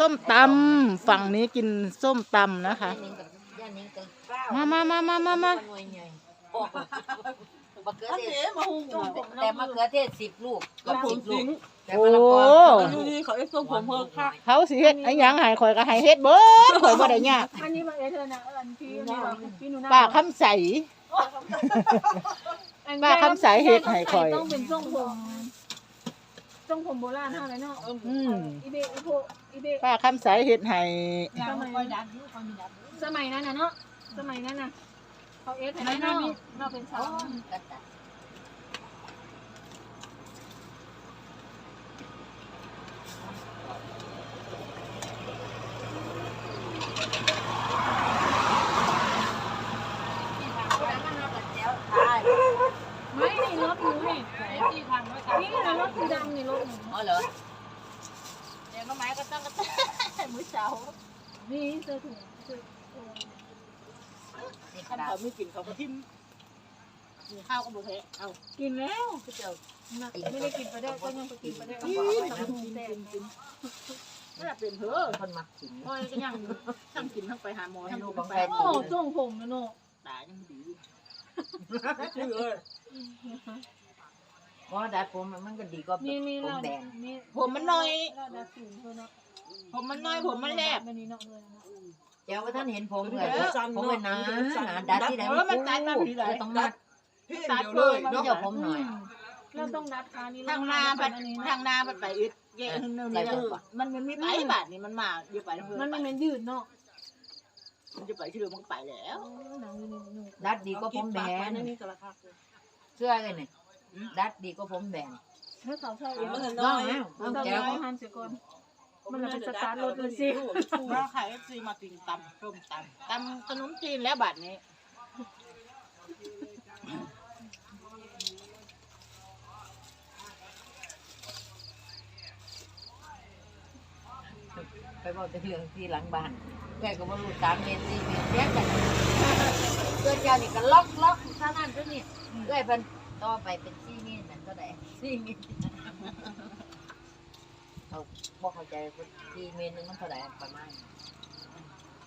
ส้มตำฝั่งนี้กินส้มตำนะคะย่านิงกับย่านิงกับเก้ามามามามามามาหน่วยใหญ่โอ้มะเขืออันเทนี้ศมาหุงแต่มะเขือเทศสิบลูกกักับบผสิมบลูสิกงแต่มะละกอโอ้ดูนี่เขาเอ็กซ์ผมเพิ่มค่ะเขาสิเฮ็ดไอ้หยังใหายข่อยก็ใหายเฮ็ดเบิดข่อยบ่ได้ยากอันนี้มาเอเธอนะอันพี่นี่ว่าพี่หนูนาป้าคำใสป้าคำใสเฮ็ดให้ข่อยต้องเป็นทรงผม ทรงผมโบราณเท่านั้นเนาะอืมอีเบอีโพอีเบป้าคำใสเฮ็ดให้สมัยสมัยนั้นน่ะเนาะสมัยนั้นน่ะเขาเอสให้หน้ามีเราเป็นสาว กระตัด ไม่นี่รถหนูนี่นี่นะรถสีดำนี่รถหนู อ๋อเหรอ เดี๋ยวก็ไม้ก็ต้องกระต่ายมือเช้า นี่เสื้อถุงเสื้อถุงนี่กท่าระนเขาไม่กินเขาก็ทิ้มมีข้าวก็บุเทะเอากินแล้วที่เจ้าน่ะไม่ได้กินไปได้ก็ยังไปกินไปได้ก็บอกไปกินหุงกินแตกกินไม่ได้เป็นเถอะคนมักกินพ่อยก็ยังทั้งกินทั้งไปหาหมอทั้งดูทั้งไปโอ้ทรงผมนะเนาะตายังดีชื่อเออว่าดัดผมมันก็ดีกว่าผมแดงผมมันน้อยเราดัดสูงเท่าเนาะ ผมมันน้อยผมมันแลบมันนี่เนาะเลยนะเจ้าว่าท่านเห็นผมเลยผมเป็นนะดัดที่ไหนต้องมัดตัดเลยนี่เนาะเจ้าผมหน่อยเราต้องดัดขานี้ทางนาบัดทางนาบัดไปอึดแย่หนึ่งนี่มันมันมีไปบาทนี่มันมาอยู่ไปเพื่มันอมันเป็นยืดเนาะมันจะไปชื่อมันไปแล้วหนังนี่หนูดัดดีกว่าผมแดงนี่กระคักเลยเสื้อเลยเนี่ยดัดดีกว่าผมแดงถ้าสาวชอบเอวมันน้น้อองยแล้วเราต้องแก้วเอาหันเสียก่อน มันเป็นสตาร์ทรถเลยสิ เราขายเอฟซีมากินตำต้มตำตำขนมจีนแล้วบัดนี้ ไปบอกจะเรื่องที่หลังบ้านแกก็บ่รู้สามเมตรสี่เมตรแยกกันเกิดเจ้านี่ก็ล็อกล็อกท่านั่นตัวนี้เอ้ยเพิ่นต่อไปเป็นสี่เมตรนั่นเท่าใดสี่เมตร เขาบ่เข้าใจว่าสี่เมตรนึงมันเท่าใดประมาณ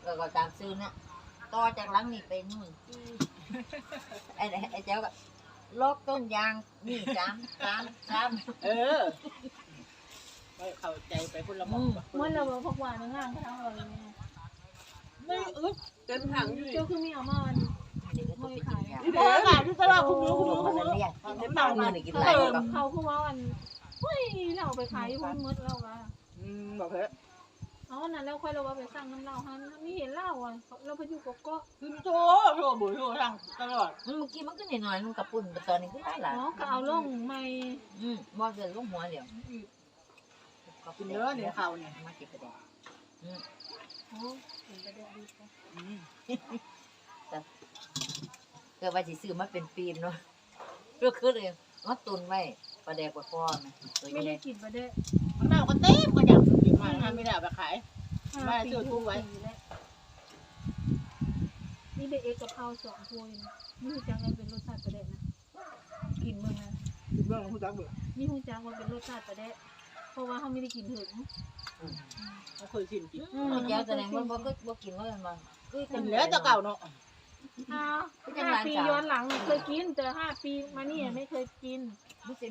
แล้วก็ตามซื้อเนี่ยต่อจากหลังนี่ไปนู่นที่ไอ้ไอ้เจ้าก็ล็อกต้นยางนี่สามสามสาม เออไปเข้าใจไปคนละหมองเมื่อเราพกวานในงานทั้งเราเลยไม่อึดเต็มถังอยู่เจ้าคือมีเอามาวันเดี๋ยวก็ต้องไปกินยานี่เด้อค่ะที่ตลาดคุณรู้คุณรู้มัคุณนรู้เรียกเต็มตาถังมืมาอนี่กินไรกับ เขาคือว่าวัน เฮ้ยเราไปขายพุ่งมดเราว่าอืมบอกเถอะเอานั่นแล้วค่อยเราว่าไปสั่งน้ำเหล้าฮันมีเห็นเหล้าอะเราไปอยู่กก็คือโทรโทรบุญโทรทางตลอดมันเมื่อกี้มันก็หน่อยๆมันกับปุ่นแต่ตอนนี้ก็หลายหลายอ๋อก็เอาลงไม่อืมบ่เกิดลูกหัวเดียวกินเนื้อเนี่ยเขาเนี่ยมาเก็บไปแดงอืมโอ้เห็นไปได้ดีไปอืมเกิดว่าสิซื้อมาเป็นปีมเนาะก็คือเลยมาตุนไว้ ปลาแดกปลาฟอนนะตัวไม่ใหได้ญ่กินไปได้มันน่าก็เต็มก็อยากกินมาทำไม่ได้ไปขายนี่เป็นเอกกะเพราสองถ้วยนะนี่หูจังมันเป็นรสชาติประเดะนะกินเมืองนะกินเรื่องของคุณจักเบื่อนี่หูจังมันเป็นรสชาติประเดะเพราะว่าเขาไม่ได้กินถึงเขาเคยกินกินอืมเจ้าแสดงว่าบ่ก็บ่กินว่ากันมาคือกินแล้วแต่เก่าเนาะ ห้าห้าปีย้อนหลังเคยกิน แต่ห้าปีมานี่ไม่เคยกิน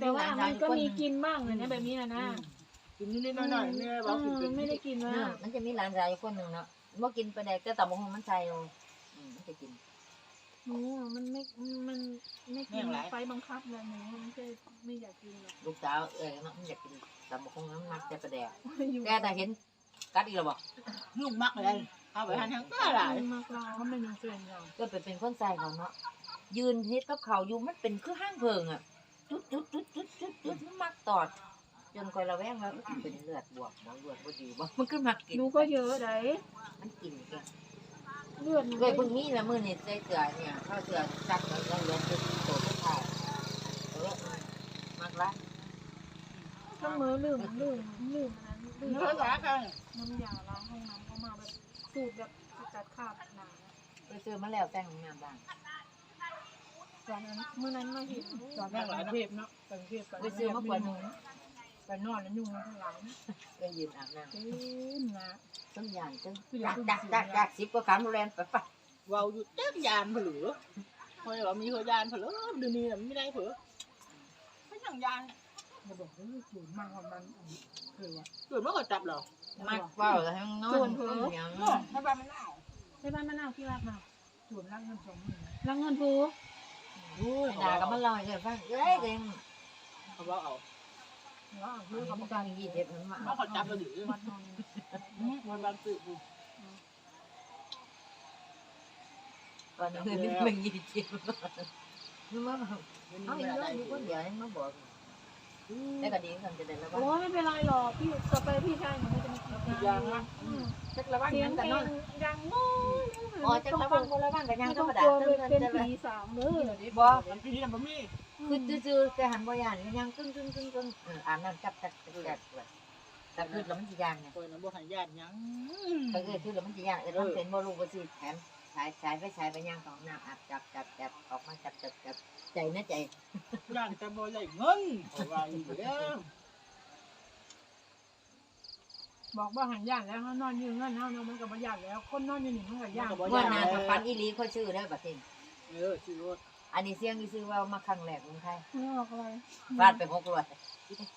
แต่ว่ามันก็มีกินบ้างเลยนะแบบนี้นะนะกินนิดๆหน่อยๆเนี่ยบอกกินเป็นไม่ได้กินว่ามันจะมีหลานชายอยู่คนหนึ่งเนาะบ่กินปลาแดกแต่ตำบักหุ่งมันใส่อยู่อืมมันจะกินหนูมันไม่ มันไม่กินไฟบังคับเลยหนูไม่ใช่ไม่อยากกินหรอกลูกสาวเอ้ยเนาะมันอยากกินตำบักหุ่งมันมักแต่ปลาแดกอยู่แกแต่เห็นกัดอีกแล้วบ่ลูกมักเลย เอาไปทานทั้งตลาดมากเราเขาไม่มีเพื่อนเราก็เป็นเป็นคนใส่เขาเนาะยืนเฮ็ดกับเขาอยู่มันเป็นคือห้างเพิงอะจุดจุดจุดจุดจุดจุดมันมักตอด จนคอยระแวงว่ามันเป็นเลือดบวกบ่เลือดบ่ดีบ่มันก็มักกินดูก็เยอะไดมันกินแกเลือดเลยพิ่งมีละมื้อนี่ใส่เสือเนี่ยข้าเสือซักแล้วก็ลงไปโตสุดท้ายเออมักละถ้ามือลืมลืมลืมนั้นลืมเนื้อสากันน้ำยาล้างห้องน้ำเขามาแบบ สูตรแบบจัดคาบหนาไปซื้อมาแล้วแต่งงานบ้างตอนนั้นเมื่อนั้นมาเห็นตอนแรกหลายเทพเนาะเป็นเทพไปซื้อมาขวดหนึงไปนอนแล้วยุ่งข้างหลังก็ยืนอาบน้เต็มนะำต้นยางจังดักดักดักดักสิบกว่าครั้งแลนไปไปเว้าอยู่เต็มยานเผลือเพราะว่ามีเฮยานเผลือเดือนนี้น่ะไม่ได้เผลือไม่อย่างยานมาบอกว่าสูนมากกว่ามันเผลือสูนมากกว่าจับเหรอ มากเปล่าแล้วทั้งนอนต้นยางให้บ้านมันเอาในบ้านมะนาวที่รักมาสูนร่างเงินสองหมื่นรังเงินปูด่ากับมันลอยเลยฟังเอ้ยเองเขาบอกเอาว่ามัเพื่อนนเขาก็บอกต้องยี่สิบมันมาว่าเขาจับเราหรือวันวันวันสื่อบุตอนนี้คือมันยี่สิบนึกว่าเขาอีกน้อยอยู่คนเดียวยังมาบอก แต่ก็ดีกันจะได้แล้วว่าโอ้ไม่เป็นไรหรอกพี่ต่อไปพี่ชายหนูจะมากินยางละจักระวังเสียนั้งนเพแต่ลนอนงดังโน้ยอ๋อจะระวังคนระวังกันยังไม่ธรต้องรมกดาลัวตึ้งเป็นตึ้งเป็นจะผีสางเด้อบ่มันพี่น่ะบ่มีคือจื้อๆแต่หันบ่ยานยังตึ้งตึ้งตึ้งตึ้งอ่านน้ำจับจับจับจับแต่คือแล้วมันจะยานไงตัวนั้นบ่ให้ญาติยังก็คือคือแล้วมันจะยานเออต้องเป็นบ่รู้ว่าสิแถม ใช้ใช้ไปใช้ไปย่างของน้ำอาบจับจับจับออกมาจับจับจับใจนะใจญาติแต่บ่ได้เงินเพราะว่าอยู่แล้วบอกว่าหันย่านแล้วนอนยืนเงินเฮาเนาะมันก็บ่ย่านแล้ว คนนอนอยู่นี่มันก็ย่านว่านาถ้าฟันอีลีเขาชื่อได้บัดนี้เออสิรถอันนี้เสียงที่ซื้อว่ามาครั้งแรกของไทยไม่ออกอะไรฟาดไปหกร้อย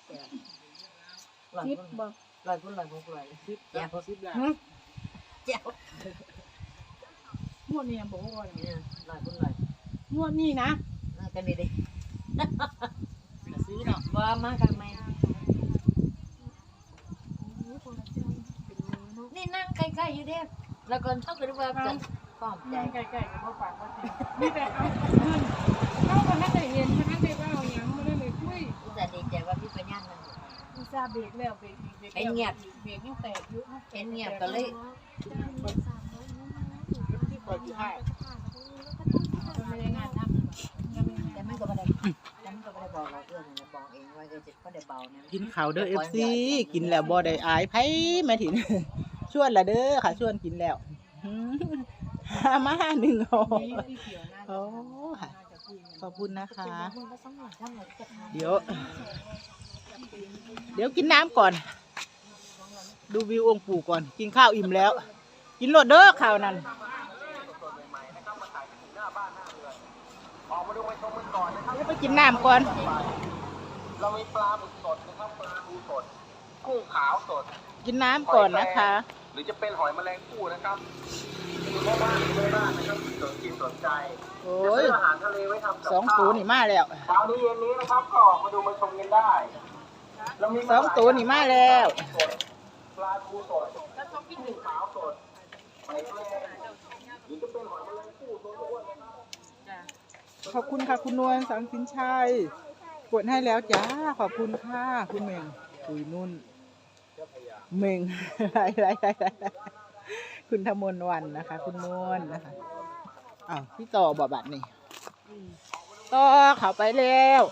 แปดร้อยซิปคนบอกร้อยคนร้อยหกร้อย สิบแปดสิบล้านเจ้า งวดนี้บอกว่าเนี่ยร้อยคนร้อยงวดนี้นะเออกันดีดิก็ซื้อเนาะว่ามาครั้งใหม่นี่นั่งใกล้ๆอยู่เด้แล้วก็เท่ากับว่าจะพร้อมใจใกล้ๆกับพ่อฝากว่ามีแต่เอาเงินเอาคนนั้นได้เห็นคนนั้นได้ว่าเอาหยังไม่ได้เลยคุยจะดีใจว่าพี่ไปย่านมันอุตส่าห์เบรกแล้วเบรกอีกเบรกเป็นเงียบเบรกยังแตกอยู่เห็นเงียบก็เลย แต่งานมันก็ไม่ได้แต่มันก็ไม่ได้บอกเราเอื้อนนะบอกเองว่าเออจะก็ได้เบานะกินข้าวเด้อ FC กินแล้วบ่ได้อายไผแม่ถิ่น ชวนละเด้อค่ะ ชวนกินแล้วหืมมาหนึ่งโอมีที่เขียวน่าจะโอ้ค่ะ ขอบคุณนะคะ เดี๋ยว เดี๋ยวกินน้ำก่อน ดูวิวองค์ปู่ก่อน กินข้าวอิ่มแล้ว กินโลดเด้อข้าวนั่น เดี๋ยวไปกินน้ำก่อนเรามีปลาหมึกสดนะครับปลาทูสดกุ้งขาวสดกินน้ำก่อนนะคะ หรือจะเป็นหอยแมลงภู่นะครับมีแม่บ้านหรือแม่บ้านนะครับสนจิตสนใจโอ้จะยซื้ออาหารทะเลไว้ทำกับสองข้าวตัวนี่มาแล้วเช้านี้เย็นนี้นะครับก็ออกมาดูมาชมกันได้เรามีสองตัวนี่มาแล้วสดปลาทูสดกุ้งขาวสดหอยแมลงหรือจะเป็นหอยแมลงภู่ตัวอ้วนๆนะครับ ขอบคุณค่ะคุณนวลสังสินชัยกดให้แล้วจ้า ขอบคุณค่ะ คุณเมงคุยนุ่น เมงไรไรไรไรคุณธมนวันนะคะ คุณนวลนะคะอ้าวพี่ต่อบอบัตรนี่ต่อเขาไปแล้ว